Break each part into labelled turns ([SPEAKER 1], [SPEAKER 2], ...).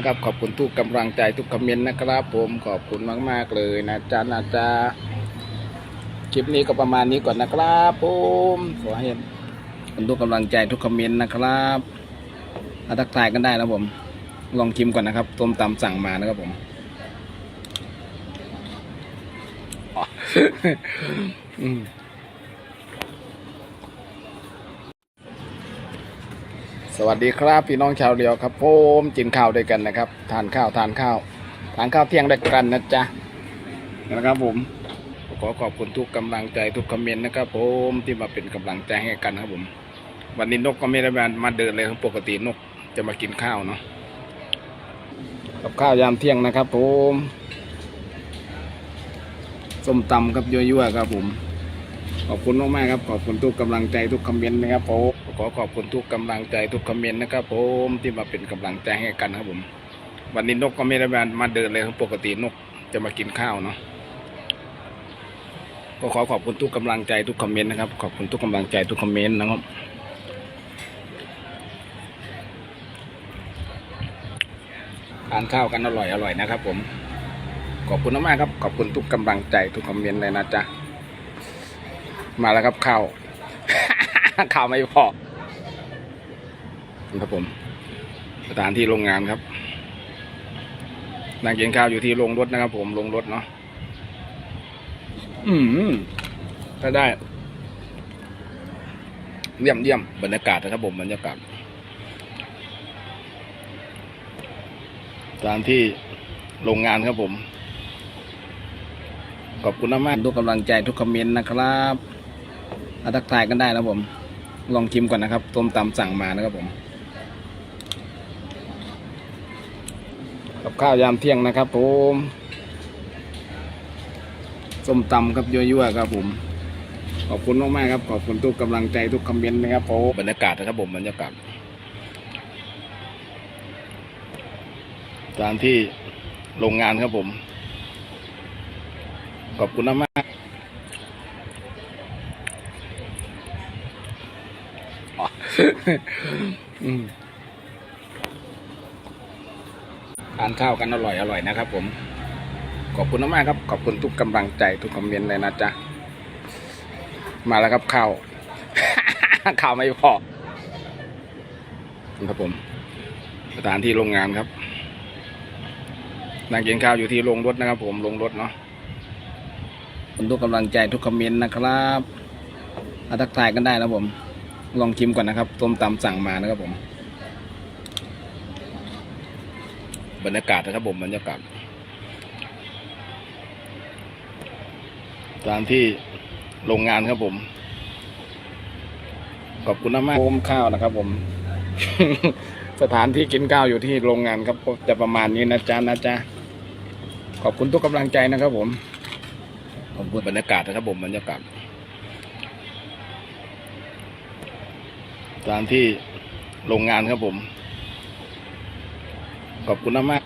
[SPEAKER 1] นะครับ ขอบคุณทุกกำลังใจทุกคอมเมนต์นะครับ ผมขอบคุณมาก ๆ เลยนะจ๊ะนะจ๊ะคลิปนี้ก็ประมาณนี้ก่อนนะครับผมขอให้คุณทุกกำลังใจทุกคอมเมนต์นะครับมาทักทายกันได้นะผม ลองชิมก่อนนะครับต้มตำสั่งมานะครับผมอ๋ออืม สวัสดีครับพี่น้องชาวเรียวครับผมกินข้าวด้วยกันนะครับ ทานข้าวทานข้าว ทานข้าวเที่ยงด้วยกันนะจ๊ะนะครับผมขอขอบคุณทุกกำลังใจทุกคอมเมนต์นะครับ ผมที่มาเป็นกำลังใจให้กันนะครับผม วันนี้นกก็ไม่ได้มามาเดินเลยปกตินกจะมากินข้าวเนาะกับข้าวยามเที่ยงนะครับผมส้มตำครับยั่วๆครับผม ขอบคุณมากๆครับขอบคุณทุกกำลังใจทุกคอมเมนต์นะครับผมขอขอบคุณทุกกำลังใจทุกคอมเมนต์นะครับผมที่มาเป็นกำลังใจให้กันครับผม วันนี้นกก็ไม่ได้มามาเดินเลยครับปกตินกจะมากินข้าวเนาะก็ขอขอบคุณทุกกำลังใจทุกคอมเมนต์นะครับ ขอบคุณทุกกำลังใจทุกคอมเมนต์นะครับทานข้าวกันอร่อยอร่อยนะครับ ผม ขอบคุณมากครับ ขอบคุณทุกกำลังใจทุกคอมเมนต์เลยนะจ๊ะ มาแล้วครับข้าว ข้าวไม่พอครับผมสถานที่โรงงานครับนั่งกินข้าวอยู่ที่โรงรถนะครับ ผมโรงรถเนาะอืมถ้าได้ เยี่ยมเยี่ยมบรรยากาศนะครับผมบรรยากาศสถานที่โรงงานครับผม ขอบคุณมากทุกกำลังใจทุกคอมเมนต์นะครับ ทักทายกันได้นะผม ลองชิมก่อนนะครับต้มตำสั่งมานะครับผม กับข้าวยามเที่ยงนะครับผมส้มตำครับยั่วๆครับผม ขอบคุณมากๆครับ ขอบคุณทุกกำลังใจทุกคอมเมนต์นะครับผมบรรยากาศนะครับผมบรรยากาศสถานที่โรงงานครับผม ขอบคุณมาก ทานข้าวกันอร่อยอร่อยนะครับ ผม ขอบคุณมากครับ ขอบคุณทุกกำลังใจทุกคอมเมนต์เลยนะจ๊ะ มาแล้วครับข้าว ข้าวไม่พอครับผมสถานที่โรงงานครับนั่งกินข้าวอยู่ที่โรงรถนะครับ ผมโรงรถเนาะคุณทุกกำลังใจทุกคอมเมนต์นะครับมาทักทายกันได้นะผม ลองชิมก่อนนะครับต้มตำสั่งมานะครับผม บรรยากาศนะครับผมบรรยากาศสถานที่โรงงานครับผม ขอบคุณมากโอมข้าวนะครับผม สถานที่กินข้าวอยู่ที่โรงงานครับจะประมาณนี้นะจ๊ะนะจ๊ะขอบคุณทุกกำลังใจนะครับผมขอบคุณบรรยากาศนะครับผมบรรยากาศ สถานที่โรงงานครับผม ขอบคุณมาก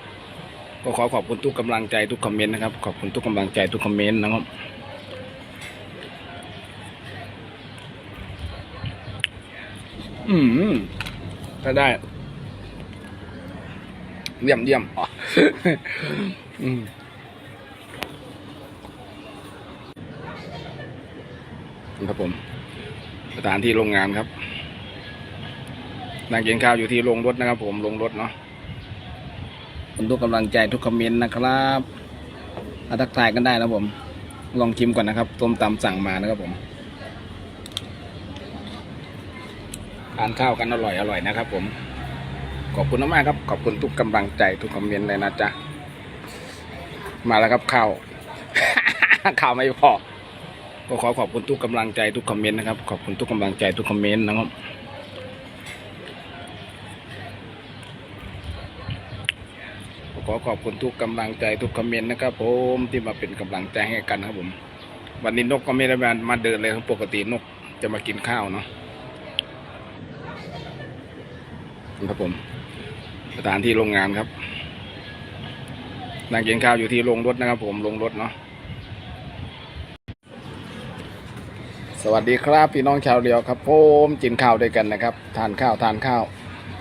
[SPEAKER 1] ก็ขอขอบคุณทุกกำลังใจทุกคอมเมนต์นะครับ ขอบคุณทุกกำลังใจทุกคอมเมนต์นะครับอืมถ้าได้ เยี่ยมเยี่ยมอ๋ออืมครับผมสถานที่โรงงานครับ นั่งกินข้าวอยู่ที่โรงรถนะครับ ผมโรงรถเนาะคุณทุกกำลังใจทุกคอมเมนต์นะครับมาทักทายกันได้นะผม ลองชิมก่อนนะครับต้มตำสั่งมานะครับผมทานข้าวกันอร่อยอร่อยนะครับ ผม ขอบคุณมากๆครับ ขอบคุณทุกกำลังใจทุกคอมเมนต์เลยนะจ๊ะมาแล้วครับข้าวข้าวไม่พอก็ขอขอบคุณทุกกำลังใจทุกคอมเมนต์นะครับขอบคุณทุกกำลังใจทุกคอมเมนต์นะครับ ขอขอบคุณทุกกำลังใจทุกคอมเมนต์นะครับผมที่มาเป็นกำลังใจให้กันนะครับผม วันนี้นกก็ไม่ได้มามาเดินเลยครับปกตินกจะมากินข้าวเนาะครับผมสถานที่โรงงานครับนั่งกินข้าวอยู่ที่โรงรถนะครับ ผมโรงรถเนาะสวัสดีครับพี่น้องชาวเรียวครับผมกินข้าวด้วยกันนะครับ ทานข้าวทานข้าว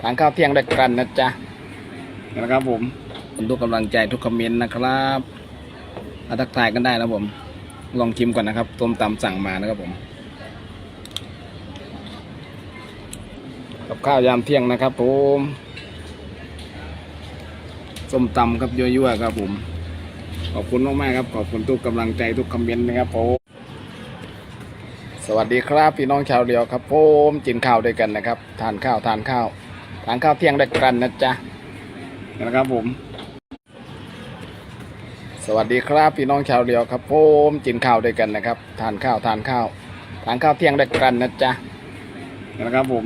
[SPEAKER 1] ทานข้าวเที่ยงด้วยกันนะจ๊ะนะครับผม คุณทุกกำลังใจทุกคอมเมนต์นะครับมาทักทายกันได้นะผม ลองชิมก่อนนะครับต้มตำสั่งมานะครับผม กับข้าวยามเที่ยงนะครับผมส้มตำครับยั่วๆครับผม ขอบคุณมากๆครับ ขอบคุณทุกกำลังใจทุกคอมเมนต์นะครับผมสวัสดีครับพี่น้องชาวเรียวครับผมกินข้าวด้วยกันนะครับ ทานข้าวทานข้าว ทานข้าวเที่ยงด้วยกันนะจ๊ะนะครับผม สวัสดีครับพี่น้องชาวเรียวครับผมกินข้าวด้วยกันนะครับ ทานข้าวทานข้าวทานข้าวเที่ยงด้วยกันนะจ๊ะนะครับผม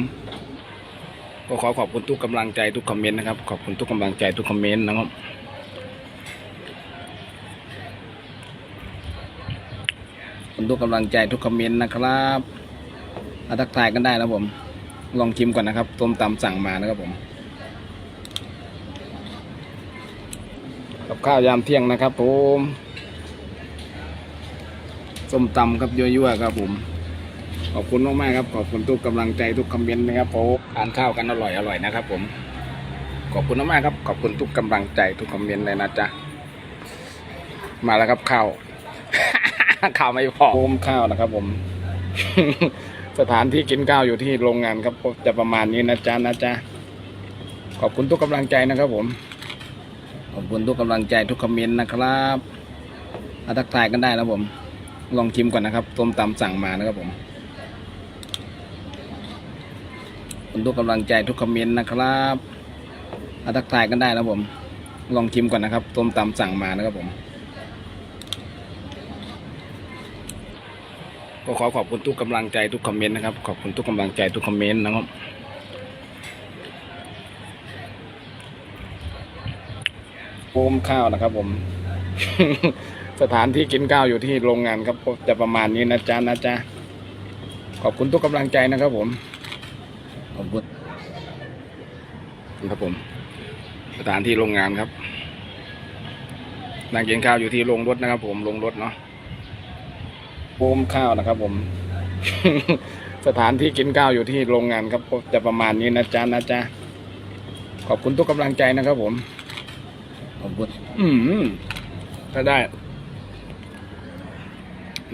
[SPEAKER 1] ก็ขอขอบคุณทุกกำลังใจทุกคอมเมนต์นะครับ ขอบคุณทุกกำลังใจทุกคอมเมนต์นะครับขอบคุณทุกกำลังใจทุกคอมเมนต์นะครับมาทักทายกันได้นะผม ลองชิมก่อนนะครับต้มตำสั่งมานะครับผม กับข้าวยามเที่ยงนะครับผมส้มตำครับยั่วๆครับผมขอบคุณมากๆครับ ขอบคุณทุกกำลังใจทุกคอมเมนต์นะครับผมทานข้าวกันอร่อยอร่อยนะครับ ผม ขอบคุณมากๆครับ ขอบคุณทุกกำลังใจทุกคอมเมนต์เลยนะจ๊ะมาแล้วครับข้าวข้าวไม่พอโอมข้าวนะครับ ผม สถานที่กินข้าวอยู่ที่โรงงานครับจะประมาณนี้นะจ๊ะนะจ๊ะขอบคุณทุกกำลังใจนะครับผม อบคุณทุกกำลังใจทุกคอมเมนต์นะครับมาทักทายกันได้นะผม ลองชิมก่อนนะครับต้มตำสั่งมานะครับผมขอบคุณทุกกำลังใจทุกคอมเมนต์นะครับมาทักทายกันได้นะผม ลองชิมก่อนนะครับต้มตำสั่งมานะครับผม ก็ขอขอบคุณทุกกำลังใจทุกคอมเมนต์นะครับ ขอบคุณทุกกำลังใจทุกคอมเมนต์นะครับ โอมข้าวนะครับ ผม สถานที่กินข้าวอยู่ที่โรงงานครับจะประมาณนี้นะจ๊ะนะจ๊ะขอบคุณทุกกำลังใจนะครับ ผมขอบคุณครับผม สถานที่โรงงานครับนั่งกินข้าวอยู่ที่โรงรถนะครับ ผมโรงรถเนาะโอมข้าวนะครับ ผม สถานที่กินข้าวอยู่ที่โรงงานครับจะประมาณนี้นะจ๊ะนะจ๊ะขอบคุณทุกกำลังใจนะครับ ผม ขอบคุณอืมถ้าได้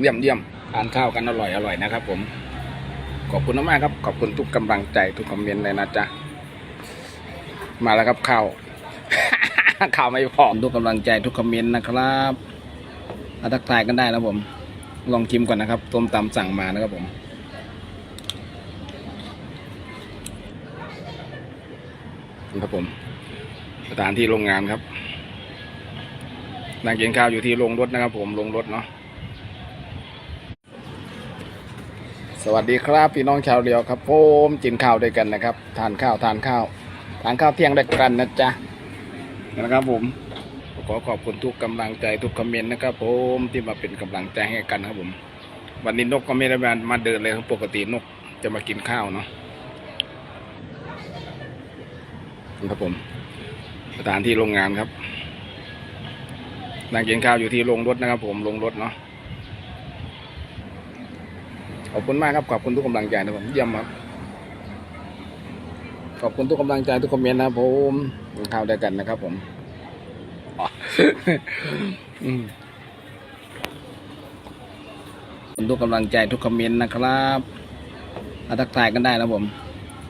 [SPEAKER 1] เยี่ยมเยี่ยมทานข้าวกันอร่อยอร่อยนะครับ ผม ขอบคุณมากๆครับ ขอบคุณทุกกำลังใจทุกคอมเมนต์เลยนะจ๊ะ มาแล้วครับข้าวข้าวไม่พอทุกกำลังใจทุกคอมเมนต์นะครับมาทักทายกันได้นะผม ลองชิมก่อนนะครับต้มตำสั่งมานะครับผมครับผมสถานที่โรงงานครับ นั่งกินข้าวอยู่ที่โรงรถนะครับ ผมโรงรถเนาะสวัสดีครับพี่น้องชาวเรียวครับผมกินข้าวด้วยกันนะครับ ทานข้าวทานข้าว ทานข้าวเที่ยงด้วยกันนะจ๊ะนะครับผมขอขอบคุณทุกกำลังใจทุกคอมเมนต์นะครับผมที่มาเป็นกำลังใจให้กันครับผม วันนี้นกก็ไม่ได้มามาเดินเลยครับปกตินกจะมากินข้าวเนาะครับผมสถานที่โรงงานครับ นั่งกินข้าวอยู่ที่โรงรถนะครับ ผมโรงรถเนาะขอบคุณมากครับขอบคุณทุกกำลังใจนะครับผมเยี่ยมครับขอบคุณทุกกำลังใจทุกคอมเมนต์นะครับผมกินข้าวด้วยกันนะครับ ผมขอบคุณทุกกำลังใจทุกคอมเมนต์นะครับมาทักทายกันได้นะผม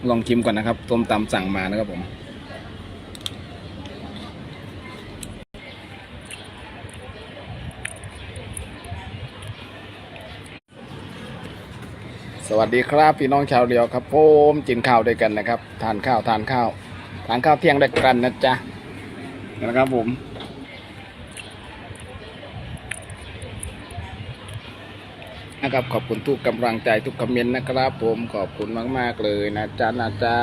[SPEAKER 1] ลองชิมก่อนนะครับต้มตำสั่งมานะครับผม วัสดีครับพี่น้องชาวเรียวครับผมกินข้าวด้วยกันนะครับ ทานข้าวทานข้าว ทานข้าวเที่ยงด้วยกันนะจ๊ะนะครับผมนะครับขอบคุณทุกกำลังใจทุกคอมเมนต์นะครับ ผมขอบคุณมาก ๆ เลยนะจ๊ะนะจ๊ะ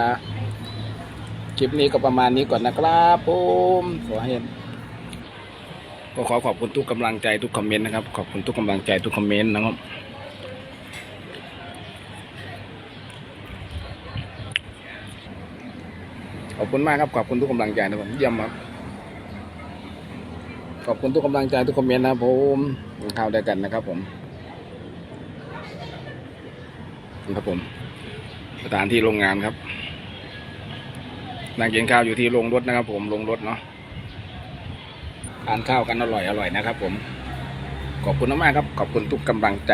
[SPEAKER 1] คลิปนี้ก็ประมาณนี้ก่อนนะครับผมขอให้ก็ขอขอบคุณทุกกำลังใจทุกคอมเมนต์นะครับขอบคุณทุกกำลังใจทุกคอมเมนต์นะครับ คุณมากครับ ขอบคุณทุกกำลังใจนะผมเยี่ยมครับขอบคุณทุกกำลังใจทุกคอมเมนต์นะครับผมกินข้าวด้วกันนะครับ ผมครับผมสถานที่โรงงานครับนั่งกินข้าวอยู่ที่โรงรถนะครับ ผมโรงรถเนาะทานข้าวกันอร่อยอร่อยนะครับ ผมขอบคุณมากครับ ขอบคุณทุกกำลังใจ